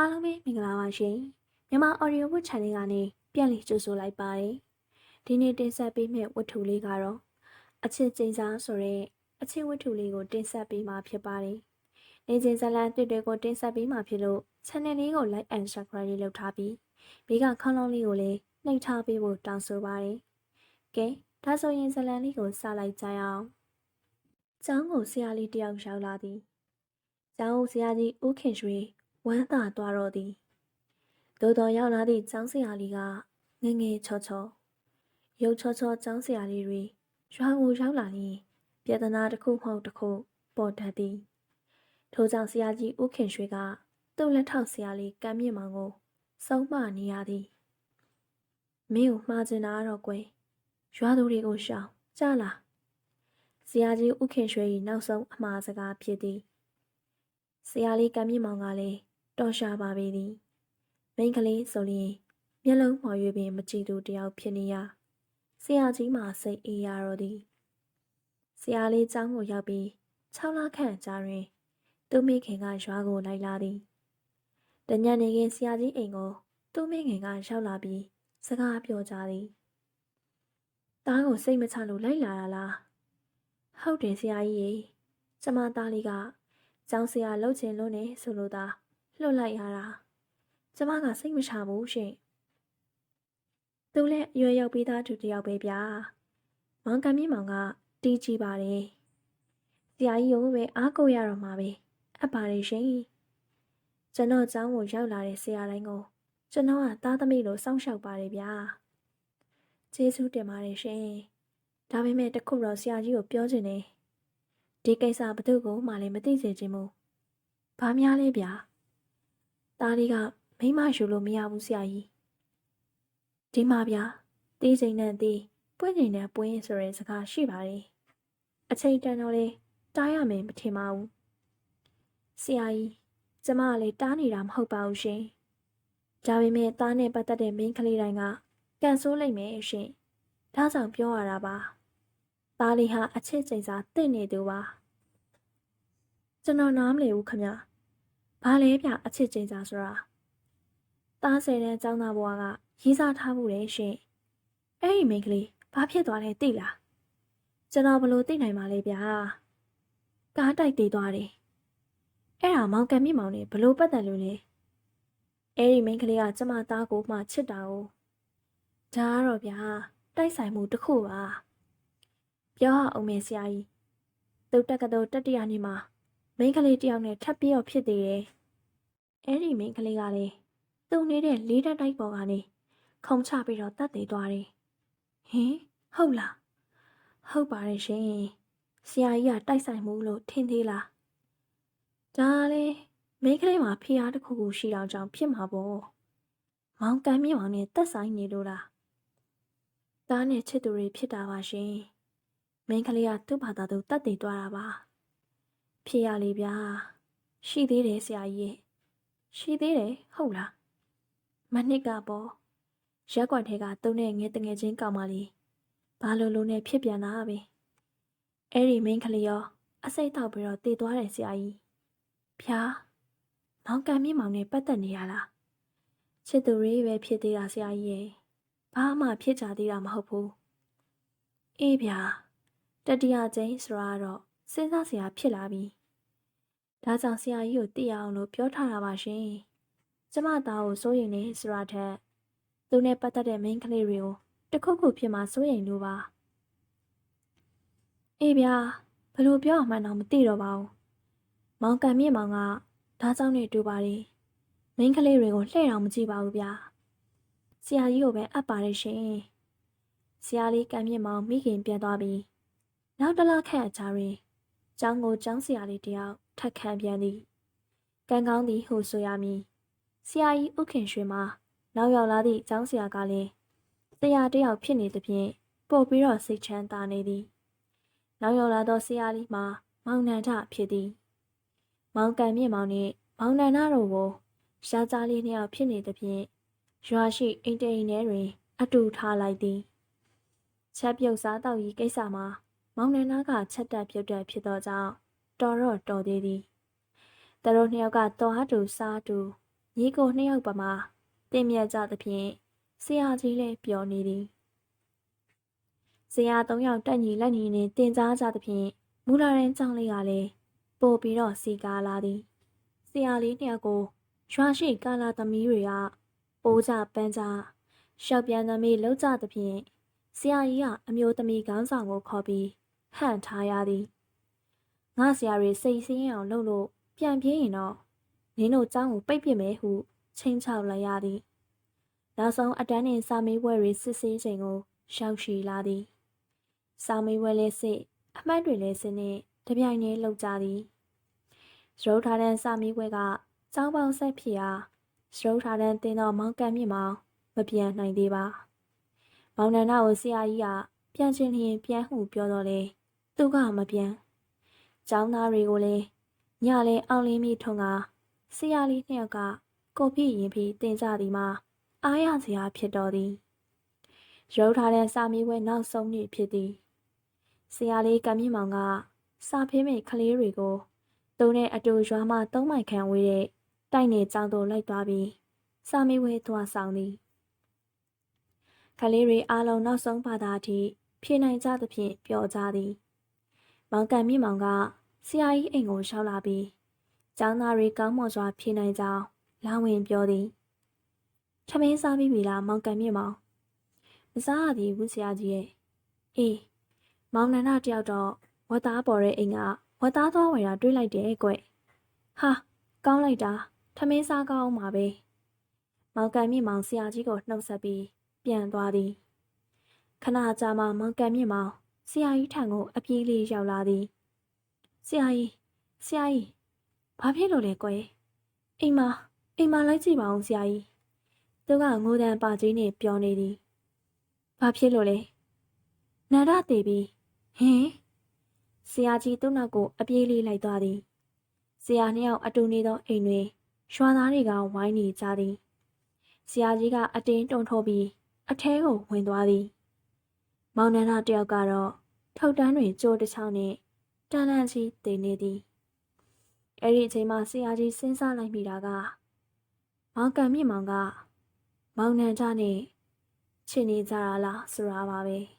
အားလုံးပဲမင်္ဂလာပါရှင်မြန်မာ audio book channel ကနေပြန်လည်ကြိုဆိုလိုက်ပါတယ်ဒီနေ့တင်ဆက်ပေးမယ့်ဝတ္ထုလေးကတော့အချစ်ကျင်းစားဆိုတဲ့အချစ်ဝတ္ထုလေးကိုတင်ဆက်ပေးမှာဖြစ်ပါတယ်နေချင်းဇလန်တွေ့တွေကိုတင်ဆက်ပေးမှာဖြစ်လို့ channel လေးကို like and subscribe လုပ်ထားပြီးဘေးကခေါင်းလုံးလေးကိုလည်းနှိပ်ထားပေးဖို့တောင်းဆိုပါတယ်ကဲဒါဆိုရင်ဇလန်လေးကိုစလိုက်ကြရအောင်ကျောင်းကိုဆရာလေးတယောက်ရောက်လာသည်ကျောင်းကိုဆရာကြီးဦးခင်ရွှေ ဝမ်းသာသွားတော့သည်သို့တော်ရောက်လာသည့်ကျောင်းဆရာလေးကငယ်ငယ်ချောချောရုပ်ချောချောကျောင်းဆရာလေးတွေရွာကိုရောက်လာရင်ပြဿနာတစ်ခုမဟုတ်တစ်ခုပေါ်တတ်သည်ထို့ကြောင့်ဆရာကြီးဦးခင်ရွှေကသူ့လက်ထောက်ဆရာလေးကမ်းမြင့်မောင်ကိုစုံမနေရသည်မင်းကိုမှားချင်တာတော့ကွယ်ရွာသူတွေကိုရှောင်ကြလားဆရာကြီးဦးခင်ရွှေ၏နောက်ဆုံးအမှားစကားဖြစ်သည်ဆရာလေးကံမြင့်မောင်ကလည်း တော်ရှာပါပေသည်မိန်းကလေးဆိုရင်မျက်လုံးမော်၍ပင်မကြည့်သူတယောက်ဖြစ်နေရဆရာကြီးမှစိတ်အေးရတော့သည်ဆရာလေးကျောင်းကိုရောက်ပြီး6လခန့်ကြာတွင်သူမိခင်ကရွာကိုလိုက်လာသည်တညနေခင်းဆရာကြီးအိမ်ကိုသူမိခင်ကရောက်လာပြီးစကားပြောကြသည်တားကိုစိတ်မချလို့လိုက်လာတာလားဟုတ်တယ်ဆရာကြီးရေကျမသားလေးကကျောင်းဆရာလှုပ်ချင်လို့နေဆိုလို့သာ လှုပ်လိုက်ရတာကျမကစိတ်မချဘူးရှင်သူလည်းအရွယ်ရောက်ပြီးသားသူတယောက်ပဲဗျာမောင်ကမြင့်မောင်ကတီးကြည့်ပါတယ်ဆရာကြီးကိုပဲအားကိုးရတော့မှာပဲအပ်ပါတယ်ရှင်ကျွန်တော်ကျောင်းကိုရောက်လာတဲ့ဆရာတိုင်းကိုကျွန်တော်ကသားသမီးလိုစောင့်ရှောက်ပါတယ်ဗျာကျေးဇူးတင်ပါတယ်ရှင်ဒါပေမဲ့တခုတော့ဆရာကြီးကိုပြောချင်တယ်ဒီကိစ္စဘသူ့ကိုမှလည်းမသိစေချင်ဘူး။ဘာများလဲဗျာ။ သားလေးကမိမယူလို့မရဘူးဆရာကြီး။ဒီမှာဗျာ။တီးစိန်နဲ့တီးပွင့်ချိန်နဲ့ပွင့်ဆိုတဲ့စကားရှိပါတယ်။အချိန်တန်တော့လေတားရမယ်မထင်ပါဘူး။ဆရာကြီးကျမကလည်းတားနေတာမဟုတ်ပါဘူးရှင်။ဒါပေမဲ့သားနဲ့ပတ်သက်တဲ့မိန်းကလေးတိုင်းကကန်ဆိုးလိုက်မယ်ရှင်။ဒါကြောင့်ပြောရတာပါ။သားလေးဟာအချစ်ချိန်စာတင့်နေသူပါကျွန်တော်နားမလည်ဘူးခမ ဘာလဲဗျအချစ်ချင်းစာဆိုတာသားဆယ်တဲ့ចောင်းသားဘွားကရေးစားထားမှုလေရှင်အဲ့ဒီမိန်းကလေးဘာဖြစ်သွားလဲသိလားကျွန်တော်ဘလို့သိနိုင်မှာလဲဗျာကားတိုက်တည်သွားတယ်အဲ့ဒါမောင်ကံမြင့်မောင်နဲ့ဘလို့ပတ်သက်လို့လဲအဲ့ဒီမိန်းကလေးကကျမသားကိုမှချစ်တာ哦ဒါကတော့ဗျာတိုက်ဆိုင်မှုတစ်ခုပါပြောအောင်မေဆရာကြီးသူတက်ကတော်တတိယနေ့မှာ မိန်းကလေးတယောက်နဲ့ထပ်ပြီးတော့ဖြစ်သေးတယ်။အဲ့ဒီမိန်းကလေးကလည်းသူ့နေတဲ့လေးတက်တိုက်ပေါ်ကနေခုံချပြီးတော့တတ်သေးသွားတယ်။ဟင်ဟုတ်လား။ဟုတ်ပါတယ်ရှင်။ဆရာကြီးကတိုက်ဆိုင်မှုလို့ထင်သေးလား။ဒါလည်းမိန်းကလေးမှာဖျားတစ်ခုခုရှိတော့ကြောင့်ဖြစ်မှာပေါ့။မောင်ကမ်းမြောင်နဲ့တက်ဆိုင်နေလို့လား။သားနဲ့ချစ်သူတွေဖြစ်တာပါရှင်။မိန်းကလေးကသူ့ဘာသာသူတတ်သေးသွားတာပါ။ ဖြစ်ရလေဗျာရှိသေးတယ်ဆရာကြီးရဲ့ရှိသေးတယ်ဟုတ်လားမနစ်ကပေါ့ရက်ကွက်ထဲကတုံးတဲ့ငယ်တငယ်ချင်းကောင်မလေးဘာလို့လို့နဲ့ဖြစ်ပြန်တာပဲအဲ့ဒီမင်းကလေးရောအစိတ်တောက်ပြီးတော့တည်သွားတယ်ဆရာကြီးဖြာမောင်ကံမြင့်မောင်နဲ့ပတ်သက်နေရလားချစ်သူရေးပဲဖြစ်သေးတာဆရာကြီးရဲ့ဘာမှဖြစ်ကြသေးတာမဟုတ်ဘူးအေးဗျာတတိယကျင်းဆိုတာတော့စဉ်းစားစရာဖြစ်လာပြီ ဒါကြောင့်ဆရာကြီးကိုသိရအောင်လို့ပြောထားတာပါရှင်။ကျမသားကိုစိုးရိမ်နေဆိုတာထက်သူနဲ့ပတ်သက်တဲ့မိန်းကလေးတွေကိုတခုခုဖြစ်မှစိုးရိမ်လို့ပါ။အေးဗျာဘယ်လိုပြောအောင်မှန်းတော့မသိတော့ပါဘူး။မောင်ကန်မြင့်မောင်ကဒါကြောင့်နေတူပါလေ။မိန်းကလေးတွေကိုလှည့်အောင်မကြည့်ပါဘူးဗျာ။ဆရာကြီးကိုပဲအပ်ပါတယ်ရှင်။ဆရာလေးကန်မြင့်မောင်မိခင်ပြန်သွားပြီးနောက်တစ်လခန့်အကြာတွင်ကျောင်းကိုကျောင်းဆရာလေးတယောက် ထက်ခံပြန်သည်ကံကောင်းသည်ဟုဆိုရမည်ဆရာကြီးဥခင်ရွှေမှာနောက်ရောက်လာသည့်ကျောင်းဆရာကလည်းဆရာတယောက်ဖြစ်နေသဖြင့်ပို့ပြီးတော့စိတ်ချမ်းသာနေသည်နောက်ရောက်လာသောဆရာလေးမှာမောင်နန္ဒဖြစ်သည် မောင်ကံမြင့်မောင်နှင့်မောင်နန္ဒတို့ကိုရှားကြားလေးနှစ်ယောက်ဖြစ်နေသဖြင့်ရွာရှိအိမ်တိန်ထဲတွင် အတူထားလိုက်သည်ချက်ပြုတ်စားတော့ဤကိစ္စမှာမောင်နန္ဒကချက်တက်ပြုတ်တက်ဖြစ်သောကြောင့် တော်တော့တော်သေးသည်။သူတို့နှစ်ယောက်ကတော်ဟာတူစားတူညညီကိုနှစ်ယောက်ပမာတင်မြတ်ကြသဖြင့်ဆရာကြီးလည်းပျော်နေသည်ဆရာသုံးယောက်တက်ညီလက်ညီနှင့်တင်ကြားကြသဖြင့်မူလာရင်ကြောင့်လေးကလည်းပို့ပြီးတော့စီကားလာသည်ဆရာလေးနှစ်ယောက်ကိုရွာရှိကာလာသမီးတွေကပိုးကြပန်းကြရှောက်ပြန်သမီးလောက်ကြသဖြင့်ဆရာကြီးကအမျိုးသမီးခေါင်းဆောင်ကိုခေါ်ပြီးဟန့်ထားရသည် ငါဆရာတွေစိတ်ဆင်းရဲအောင်လုပ်လို့ပြန်ပြေးရင်တော့နင်းတို့ចောင်းကိုပိတ်ပစ်မယ်ဟုချိန်ချောက်လိုက်ရသည်နောက်ဆုံးအတန်းနှင့်စာမေးပွဲတွေစစ်ဆေးချိန်ကိုရောက်ရှိလာသည်စာမေးပွဲလည်းစစ်အမှတ်တွေလည်းစစ်နှင့်တပြိုင်တည်းလောက်ကြသည်စရုပ်ထာတန်းစာမေးပွဲကကျောင်းပေါင်းဆက်ဖြစ်အားစရုပ်ထာတန်းတင်သောမောင်ကံမြင့်မောင်မပြန်နိုင်သေးပါမောင်နန္ဒကိုဆရာကြီးကပြန်ချင်းလျင်ပြန်ဟုပြောတော့လေသူကမပြန် ကျောင်းသားတွေကိုလည်းညလဲအောင်လင်းမိထုံကဆရာလေးနှစ်ယောက်ကကော်ဖီရင်ပြီးတင်ကြသည်မှာအားရစရာဖြစ်တော်သည်ရုပ်ထားတဲ့စာမေးပွဲနောက်ဆုံးနေ့ဖြစ်သည်ဆရာလေးကမြင့်မောင်ကစာဖေးမိတ်ကလေးတွေကိုသူနဲ့အတူရွာမှသုံးမိုင်ခန့်ဝေးတဲ့တိုက်နယ်ကျောင်းသို့လိုက်သွားပြီးစာမေးပွဲသွားဆောင်သည်ကလေးတွေအားလုံးနောက်ဆုံးပါတာအထိဖြေနိုင်ကြသဖြင့်ပျော်ကြသည်မောင်ကန်မြင့်မောင်က ဆရာကြီးအိမ်ကိုရှောက်လာပြီးကျောင်းသားတွေကောင်းမွန်စွာဖြေနိုင်ကြောင်းလာဝင်ပြောသည်ထမင်းစားပြီးပြီလားမောင်ကန်မြင့်မောင်မစားရသေးဘူးဆရာကြီးရဲ့အေးမောင်နန္ဒတယောက်တော့ဝတ်သားပေါ်တဲ့အိမ်ကဝတ်သားသွားဝယ်တာတွေးလိုက်တယ်ကွဟာကောင်းလိုက်တာထမင်းစားကောင်းမှာပဲမောင်ကန်မြင့်မောင်ဆရာကြီးကိုနှုတ်ဆက်ပြီးပြန်သွားသည်ခဏကြာမှမောင်ကန်မြင့်မောင်ဆရာကြီးထံကိုအပြေးလေးရောက်လာသည် ဆရာကြီးဆရာကြီးဘာဖြစ်လို့လဲကွယ်အိမ်မအိမ်မလိုက်ကြည့်ပါဦးဆရာကြီးသူကငိုတန်ပါကြီးနဲ့ပြောနေသည်ဘာဖြစ်လို့လဲနာရတေပြီဟင်ဆရာကြီးသူ့နောက်ကိုအပြေးလေးလိုက်သွားသည်ဆရာနှစ်ယောက်အတူနေသောအိမ်တွင်ရွာသားတွေကဝိုင်းနေကြသည်ဆရာကြီးကအတင်းတုံထိုးပြီးအထဲကိုဝင်သွားသည် မောင်နန္ဒတယောက်ကတော့ထောက်တန်းတွင်ကြိုးတစ်ချောင်းနဲ့ တန်လန့်ချီတည်နေသည်အဲ့ဒီအချိန်မှာဆရာကြီးစဉ်းစားလိုက်မိတာကမောင်ကန်မြင့်မောင်ကမောင်နန္ဒနဲ့ချစ်နေကြတာလားဆိုတာပါပဲ